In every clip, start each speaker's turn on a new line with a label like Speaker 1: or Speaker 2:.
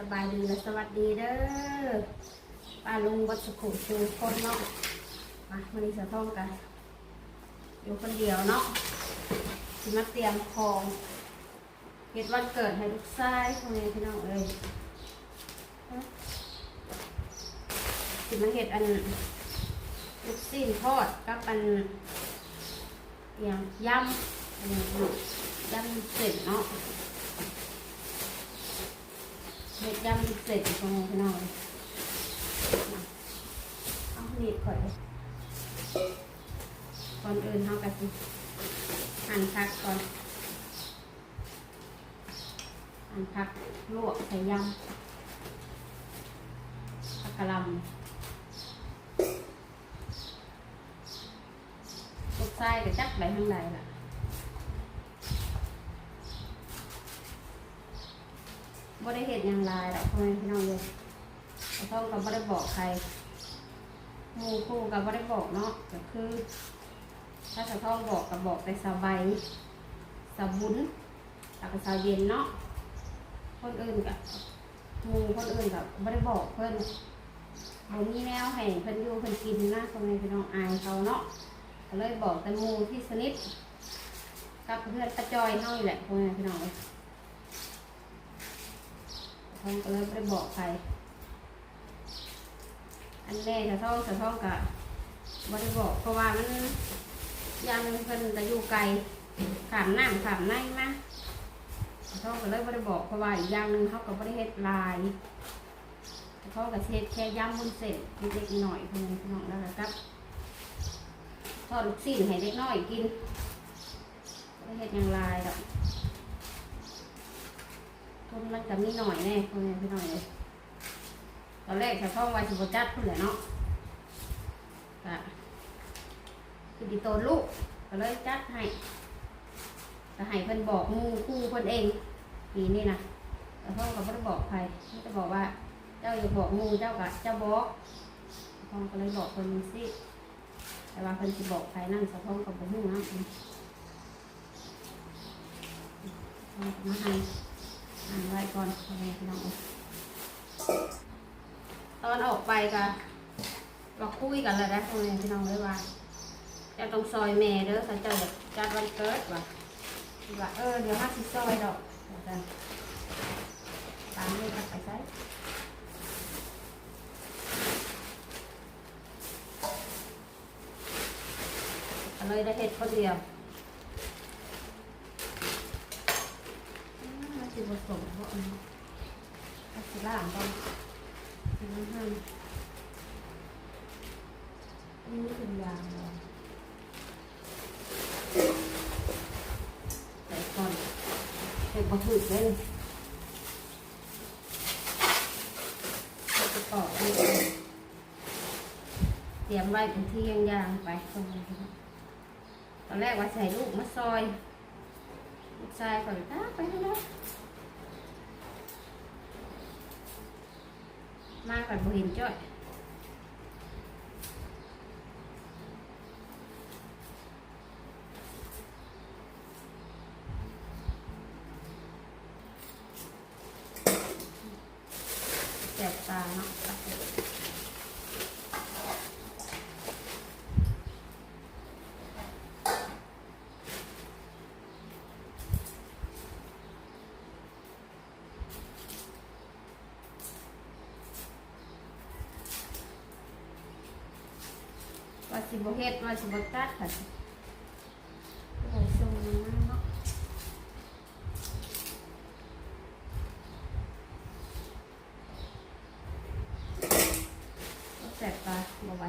Speaker 1: สบายดีและสวัสดีเด้อป้าลุงวัดสุขุมชูคนเนาะมาวันนี้จะท่องกัน อยู่คนเดียวเนาะสิมาเตรียมของเฮ็ดวันเกิดให้ลูกชายคนนี้พี่น้องเอ้ยสิมาเฮ็ดอันลูกซีนทอดกับอันอหย่างยำอันนี้ยำเสร็จเนาะ เฮ็ดยำเสร็จตรงนี้พี่น้องเอาหนีบข่อยก่อนอื่นเฮาก็สิหั่นผักก่อนหั่นผักลวกใส่ยำผักกะหล่ำลูกไส้ก็จักไปทางใดล่ะ บ่ได้เห็นอย่างไรหรอกพ่อแม่พี่น้องเลยแต่พ่อก็บ่ได้บอกใครหมู่คู่ก็บ่ได้บอกเนาะก็คือ ถ้าสะท้องบอกก็บอกแต่สาวใบสบุญแล้วก็สาวเย็นเนาะคนอื่นก็หมู่คนอื่นก็บ่ได้บอกเพิ่นบ่มีแนวให้เพิ่นอยู่เพิ่นกินนะพ่อแม่พี่น้องอายเขาเนาะก็เลยบอกแต่หมู่ที่สนิทกับเพื่อนตะจอยเฮานี่แหละพ่อแม่พี่น้องเอ้ย ท่องก็เลยไม่ได้บอกใคร อันแน่จะท่องจะท่องกะไม่ได้บอก เพราะว่ามันยังเพิ่นจะอยู่ไกลขามน้ำขามในมาจะท่องก็เลยไม่ได้บอกเพราะว่าอีกอย่างหนึ่งเขาก็ไม่ได้เฮ็ดลายจะท่องก็เฮ็ดแค่ย่ำมุนเสร็จเล็กๆหน่อยเพื่อนพี่น้องแล้วครับทอดลูกชิ้นให้เล็กน้อยกินไม่เฮ็ดย่างลายดอก ทุนมันก็มีหน่อยแน่คนนี้พี่น้อยเลยตอนแรกฉันพ่อไว่าสิบจัดพุ่นแหละเนาะก็คือดีโตนลูกก็เลยจัดให้ก็ให้เพิ่นบอกมูคู่เพิ่นเองปีนี้นะแต่พ่อก็ไม่ได้บอกใครไม่ได้บอกว่า เจ้าอย่าบอกมูเจ้าก็เจ้าบอกพ่อก็เลยบอกเพิ่นสิแต่ว่าเพิ่นสิบอกใครนั่นสะพ่อก็บ่ฮู้นะพ่อก็มาให้ อ่านไว้ก่อนพ่อแม่พี่น้องตอนออกไปก็เราคุยกันแล้วนะพ่อแม่พี่น้องเลยว่าจะต้องซอยแม่เด้อถ้าจ้าอยากจัดวันเกิดว่ะว่าเออเดี๋ยวห้าสิบซอยดอกจันตามนี้ก็ไปใช้เลยได้เห็ดคนเดียว อืมมัน สิผสมเพราะอันนี้ถ้าสิล่างก่อนอันนี้ห้อันนี้เป็นยางเลยใส่ก่อนใส่ปลาถูกเลยใส่ไปต่อเตรียมไว้เป็นที่ยางๆไปตรงนี้ตอนแรกว่าใส่ลูกมะซอยลูกชายก่อนตาไปแล้ว มาก่อนบ่เห็นจ้อยแสบตาเนาะว่า สิบ่เฮ็ดว่าสิบ่ตัดค่ะโอ้ยส่งมาเนาะแสบตาบ่ไหว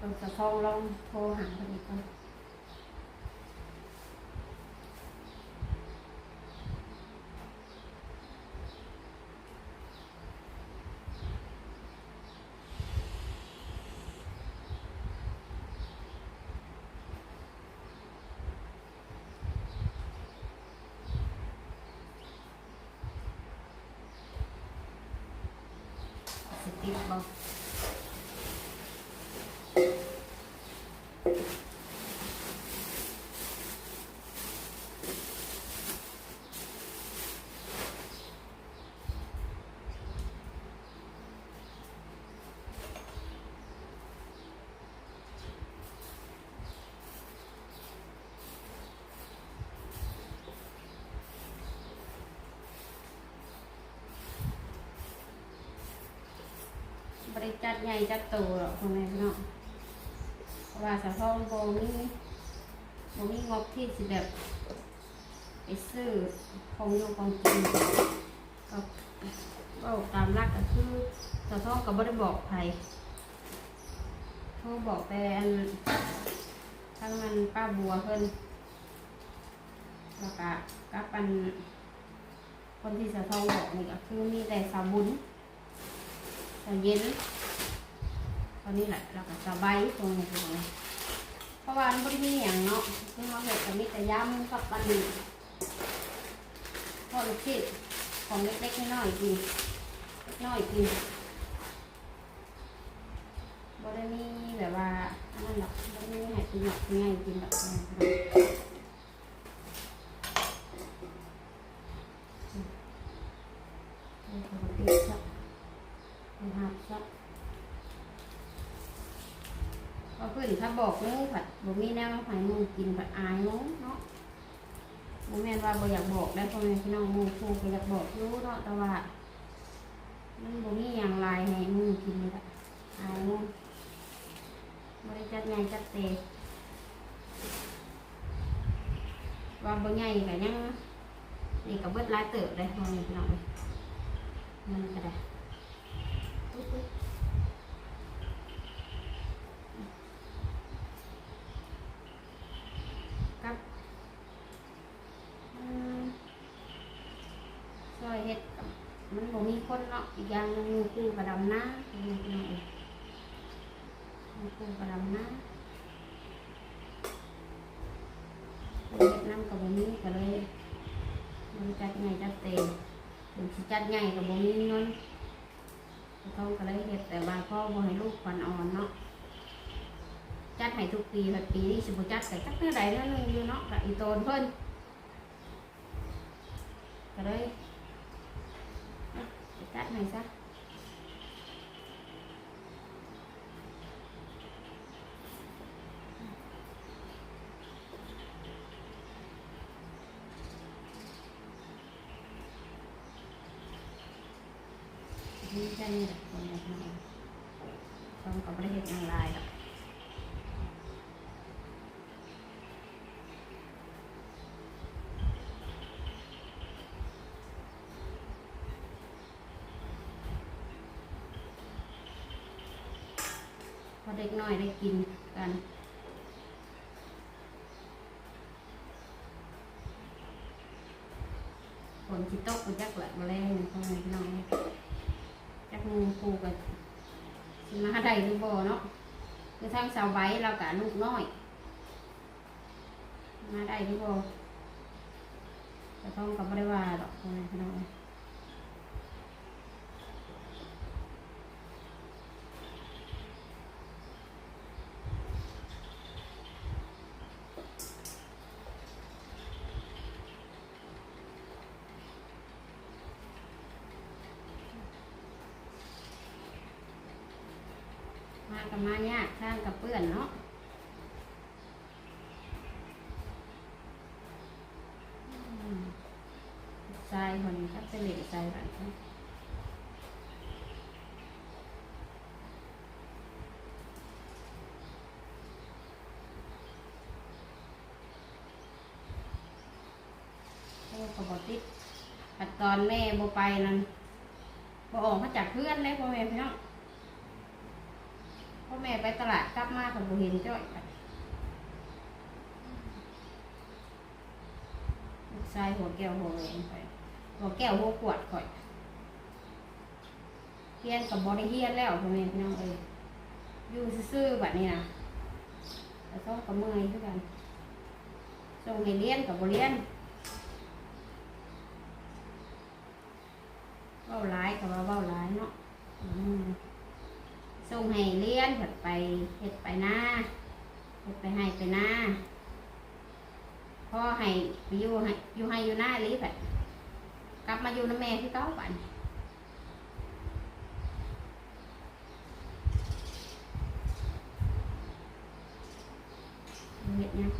Speaker 1: ต้องสะท้องลองโทรหาเพิ่น อีก จัดใหญ่จัดโตหรอกพ่อแม่พี่น้องเพราะว่าสะท้องโบมีโบมีงบที่สิแบบไปซื้อของอยู่ของกินก็ก็ตามรักก็คือสะท้องก็บ่ได้บอกใครโทรบอกแต่อันทั้งมันป้าบัวเพิ่นแล้วก็กับอันคนที่สะท้องบอกนี่ก็คือมีแต่สาบุญสาเย็น อนนี้แหละเราก็สบายตรงนี้ตรงนี้เพราะว่ามันไม่มีอย่างเนาะคือเราเห็ดแต่มีแต่ยำกับปันนี้พอลูกชิ้นของเล็กๆน้อยๆกินเล็กน้อยกินบ่ได้มีแบบว่าอันนั้นหรอกบ่ได้มีให้กินหรอกง่ายกินแบบนั้น ปกติสักนะครับสักก็ บอกงูผัดบ่มีแนวหายมูกินผัดอายงูเนาะบ่แม่นว่าบ่อยากบอกได้พ่อแม่พี่น้องหมูครูก็อยากบอกรู้เนาะแต่ว่ามันบ่มีอย่างไรให้หมูกินเลยค่ะอายงูบ่ได้จัดใหญ่จัดเตะว่าบ่ใหญ่ก็ยังนี่ก็เบิดหลายเติบเลยพ่อแม่พี่น้องเอ้ยมันก็ได้อุ๊ยอุ๊ยกับอืมซอยเห็ดกับมันบ่มีคนเนาะอีกอ ย่างงูคู่กระดำน้างูคู่เองงูคู่กระดำน้าเฮ็ดน้ำกับบ่มีก็เลยมันจัดใหญ่จัดเต็มถึงจัดใหญ่กับบ่มีเงินเขาก็เลยเฮ็ดแต่ว่าพ่อบ่ให้ลูกขวัญอ่อนเนาะจัดให้ทุกปีแบบปีนี้สิบจัดก็จักเมื่อใดเรื่องหนึงอยู่เนาะก็อีโตนเพิ่นก็เลย เอาไปจัดให้ซะนี่แค่นี้แหละคนเดียวเท่านั้นต้อง ก็กน้อยได้กินกันฝนจิตกกูจักหละมาแรงพ่อแม่พี่น้องจักงูปูกันสิมาได้หรือบ่เนาะคือทางสาวไว้เรากะลูกน้อย มาได้หรือบ่แต่ต้องกับไม่ได้ว่าดอกพ่อแม่พี่น้อง มากับมายากข้างกับเปื้อนเนาะทรายคนครับเป็นเหล็กทรายแบบนี้โอ้ขบติดปัดตอนแม่โบไปนั่นโบออกมาจากเพื่อนเลยพ่อแม่พี่น้อง แม่ไปตลาดกลับมาเขาบ่เห็นจ้อยกันลูกชายหัวแก้วหัวแหวนไปหัวแก้วหัวขวดข่อยเฮียนกับบริเฮียนแล้วพ่อแม่พี่น้องเอ้ยอยู่ซื่อๆแบบนี้นะแต่ต้องกับเมื่อยคือกันส่งให้เรียนกับบเรียนเว้าร้ายกับว่าเว้าร้ายเนาะอืม ส่งให้เลี้ยนเห็ดไปเห็ดไปหน้าเห็ดไปให้ไปหน้าพ่อให้ไปอยู่ให้อยู่ให้อยู่หน้าลิฟต์กลับมาอยู่น้ำแม่ที่เก้าปันเห็ดเนี่ยง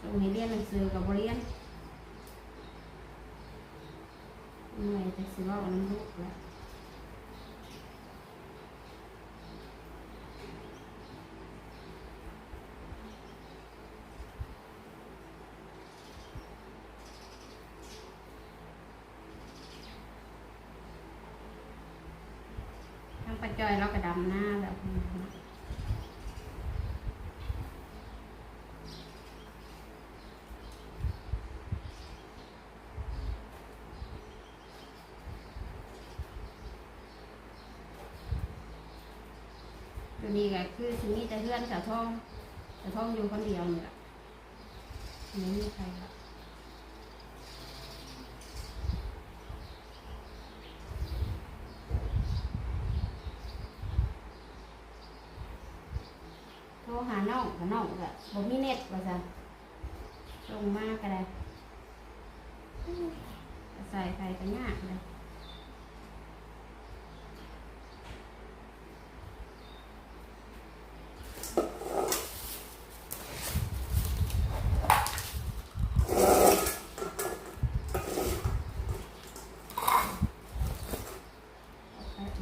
Speaker 1: ส่งให้เรียนหนังสือกับบเรียนเมื่อยแต่สิเว่าน้ำลูกแล้ว จอยเราก็ดำหน้าแบบนี้นะตัวนี้ก็คือทีนี้จะเพื่อนกับท่องกับท่องอยู่คนเดียวนี่แหละไม่มีใครละโรหาน้องหาน้องก็บ่มีเน็ตว่าซั่นลงมากก็ได้อืมใส่ไฟก็ยากเลย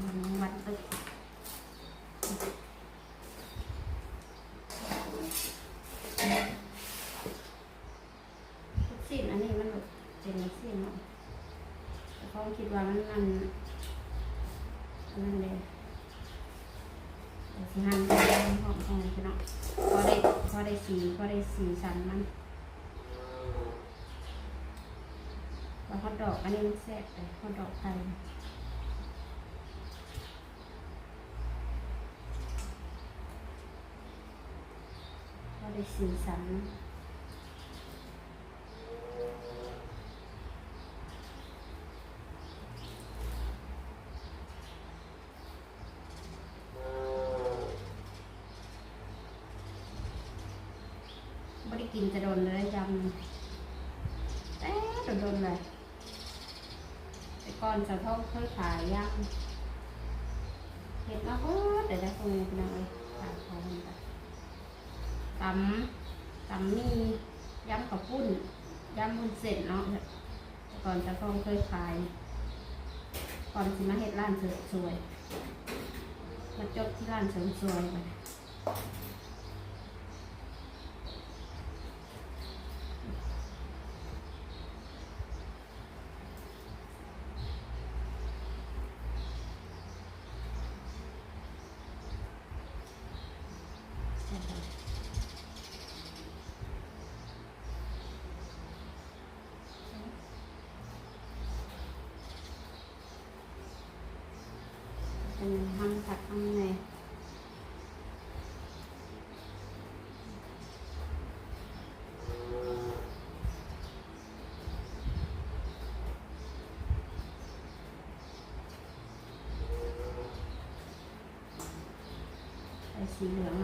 Speaker 1: มันวันตึกทุกสิ่งอั นี้มันแบบเป็นสิ่เนาะแต่เขาคิดว่ามันมันอันนั้นเลยแต่สิหันไปหอมหอมพี่เนาะพอได้พอได้สีพอได้สีสันมันแล้วก็ดอกอันนี้มันแซ่บเลยเขาดอกไทยก็ได้สีสัน ไม่ได้กินจะโดนเลยยำแต่โดนๆเลยแต่ก่อนจะท่องเคยขายยำเห็ดมาเพิ่มแต่ได้ตรงนี้เป็นอะไรขายของมันไปตำตำมียำข้าวปุ้นยำบุญเส้นเนาะแต่ก่อนจะต้องเคยขายก่อนสิมาเฮ็ดร้านเสริมสวยมาจบที่ร้านเสริมสวยไปเป็นทำผักทำไงใสีเหลือง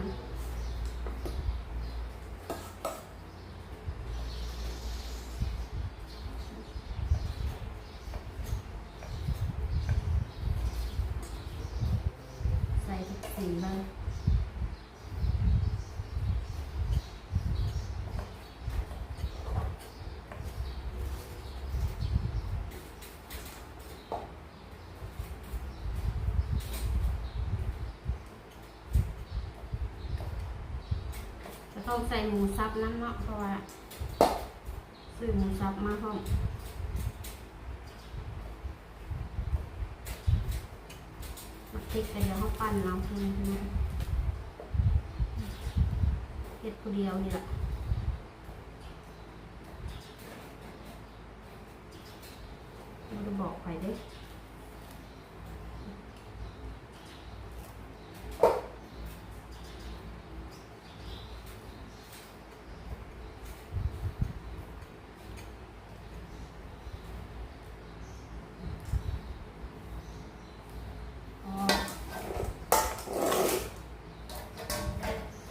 Speaker 1: ใส่ทุกสีบ้าง ต้องใส่หมูสับน้ำเนาะเพราะว่าซื้อหมูสับมาห้องมาพริกแต่เดี๋ยวเขาปั้นเอาเพื่อนใช่ไหมเฮ็ดผู้เดียวนี่แหละม่ได้บอกใครเด้อ๋อ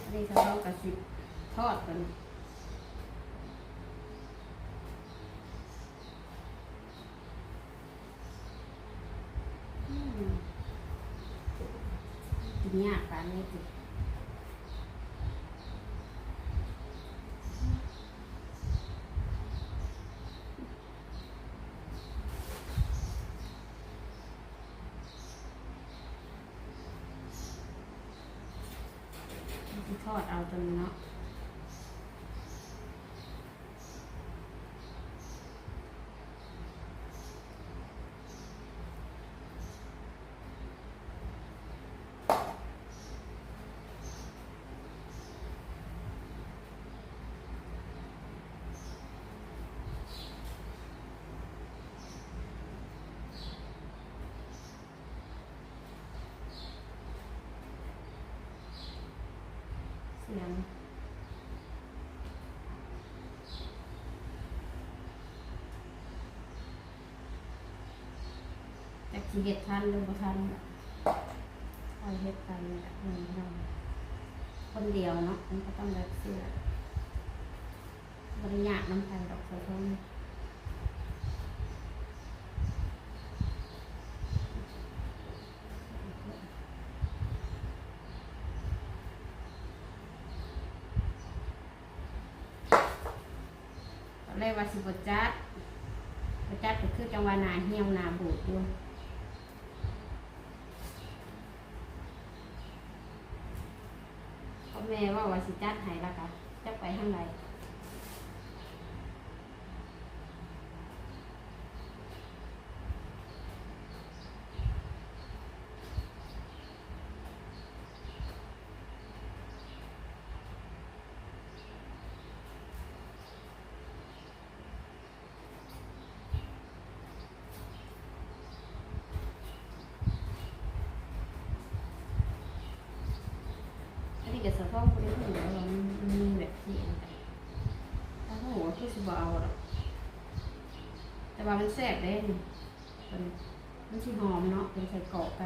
Speaker 1: อันนี้เขาต้องกระสิบทอดกันอืม กินยากปานนี้สิ ที่ทอดเอาจนเนาะ สียงจากสีเห็ดทันหรือบ่ทันคอยเฮ็ดไปนี่แหละหนึ่งเราคนเดียวเนาะมันก็ต้องแบบเสียบริยากน้ำใจดอกสะท้อน ว่าสิบจัดบจัดก็คือจังหวะนาเฮียงนาบูดด้วยพ่อแม่ว่าว่าสิจัดให้และกะจะไปทางไหน ท้องคนที่หัวเรามันมีแบบนี้ถ้าเขาหัวคือสบเอาหรอกแต่ว่ามันแสบเลยนี่มันมันสิหอมเนาะเป็นใส่กรอกไป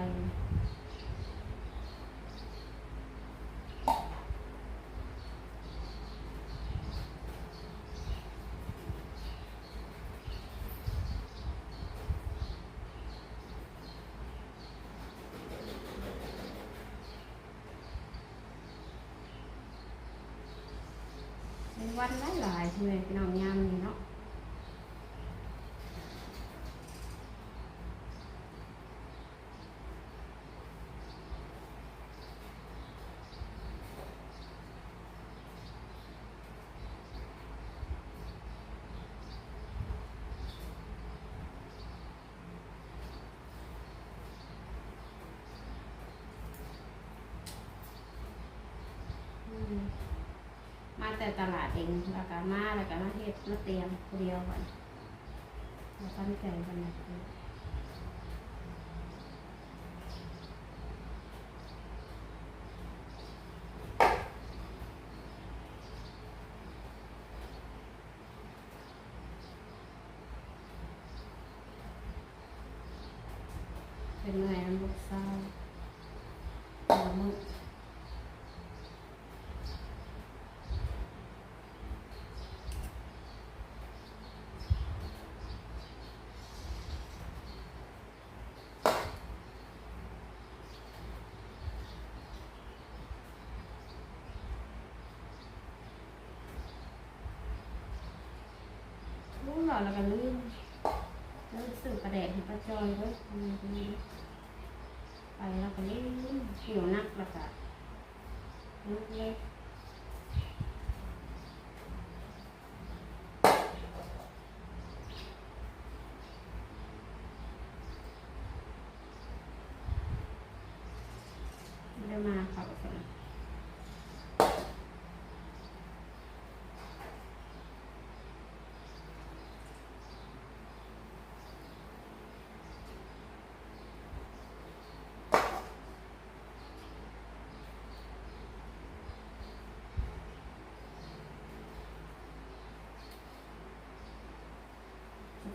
Speaker 1: วันหลายๆใช่ไหมพี่น้องยามนี้เนาะอืม มาแต่ตลาดเองแล้วก็มาแล้วก็มาเฮ็ดมาเตรียมเดียวก่อนแล้วตั้งใจกันนะเป็นเมื่อยน้ำลูกเศร้าหัวมึก รู้ หรอแล้วก็ลืมลืมสื่อประแดดให้ป้าจอยด้วยไปแล้วก็ลื่นเขียวนักแล้วก็ลืมเลยไม่ได้มาเขาสน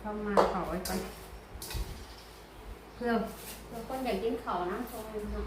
Speaker 1: เข้ามาขอไว้ก่อนเพื่อเพื่อคนอยากกินเขานะโทรมาเนาะ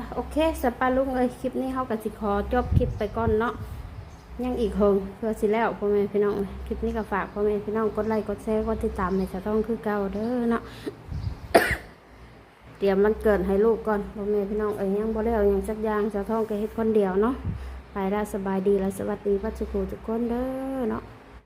Speaker 1: ะโอเคสปาลุงเอ้ยคลิปนี้เขากับสิขอจบคลิปไปก่อนเนาะยังอีกเฮงเพื่อสิแล้วพ่อแม่พี่น้องคลิปนี้ก็ฝากพ่อแม่พี่น้องกดไลค์กดแชร์กดติดตามให้จะต้องคือเก่าเด้อเนาะเตรียมมันเกิดให้ลูกก่อนพ่อแม่พี่น้องเอ้ยยังบ่ได้เอาหยังสักอย่างจะท้องก็เฮ็ดคนเดียวเนาะไปแล้วสบายดีแล้วสวัสดีพัชกูทุกคนเด้อเนาะ